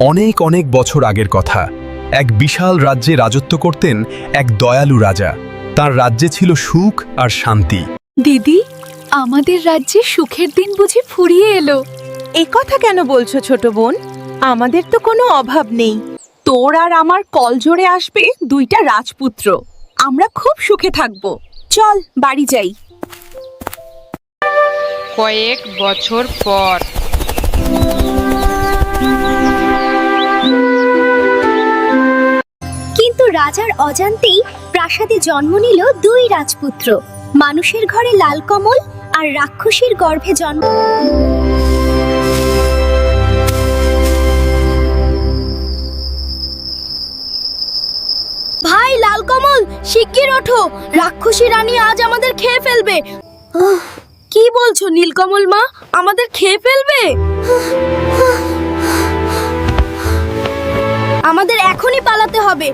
অনেক অনেক বছর আগের কথা। এক বিশাল রাজ্যে রাজত্ব করতেন এক দয়ালু রাজা। তার রাজ্যে ছিল সুখ আর শান্তি। দিদি আমাদের রাজ্যে সুখের দিন বুঝি ফুরিয়ে এলো। এ কথা কেন বলছো ছোট বোন? আমাদের তো কোনো অভাব নেই। তোর আর আমার কল জোরে আসবে দুইটা রাজপুত্র। আমরা খুব সুখে থাকব। চল বাড়ি যাই। কয়েক বছর পর রাজার অজান্তেই প্রাসাদে জন্ম নিল দুই রাজপুত্র। মানুষের ঘরে লাল কমল আর রাক্ষসীর গর্ভে জন্ম ভাই, লাল কমল, শিগগির ওঠো। রাক্ষসী রানী আজ আমাদের খেয়ে ফেলবে। কি বলছো নীলকমল মা? আমাদের খেয়ে ফেলবে? আমাদের এখনই পালাতে হবে।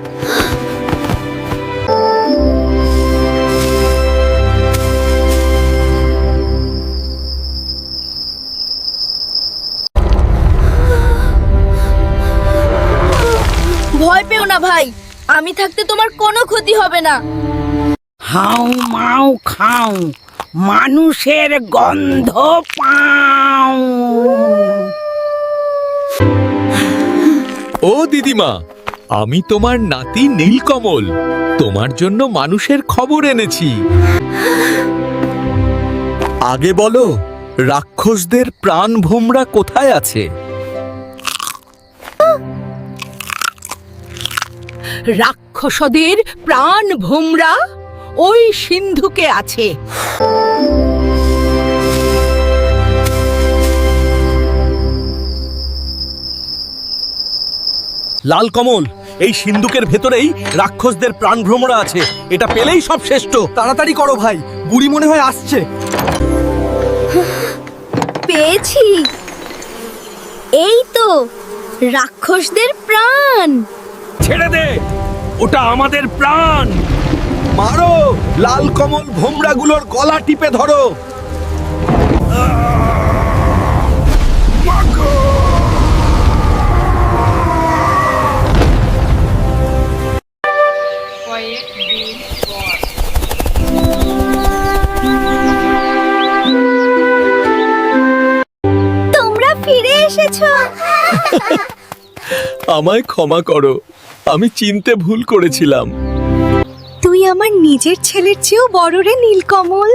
ভয় পেও না ভাই, আমি থাকতে তোমার কোনো ক্ষতি হবে না। হাউ মাউ খাও, মানুষের গন্ধ পাও। ও দিদিমা, আমি তোমার নাতি নীলকমল। তোমার জন্য মানুষের খবর এনেছি। আগে বলো, রাক্ষসদের প্রাণ ভোমরা কোথায় আছে? রাক্ষসদের প্রাণ ভোমরা ওই সিন্ধুকে আছে। লাল কমল এই সিন্ধুকের ভেতরেই রাক্ষসদের প্রাণভ্রমরা আছে। এটা পেলেই সব শ্রেষ্ঠ। তাড়াতাড়ি করো ভাই বুড়ি মনে হয় আসছে। পেয়েছি। এই তো রাক্ষসদের প্রাণ। ছেড়ে দে ওটা আমাদের প্রাণ। মারো লাল কমল ভোমরাগুলোর গলা টিপে ধরো। কয়েক তোমরা ফিরে এসেছ। আমায় ক্ষমা করো আমি চিনতে ভুল করেছিলাম। তুই আমার নিজের ছেলের চেয়েও বড় রে নীলকমল।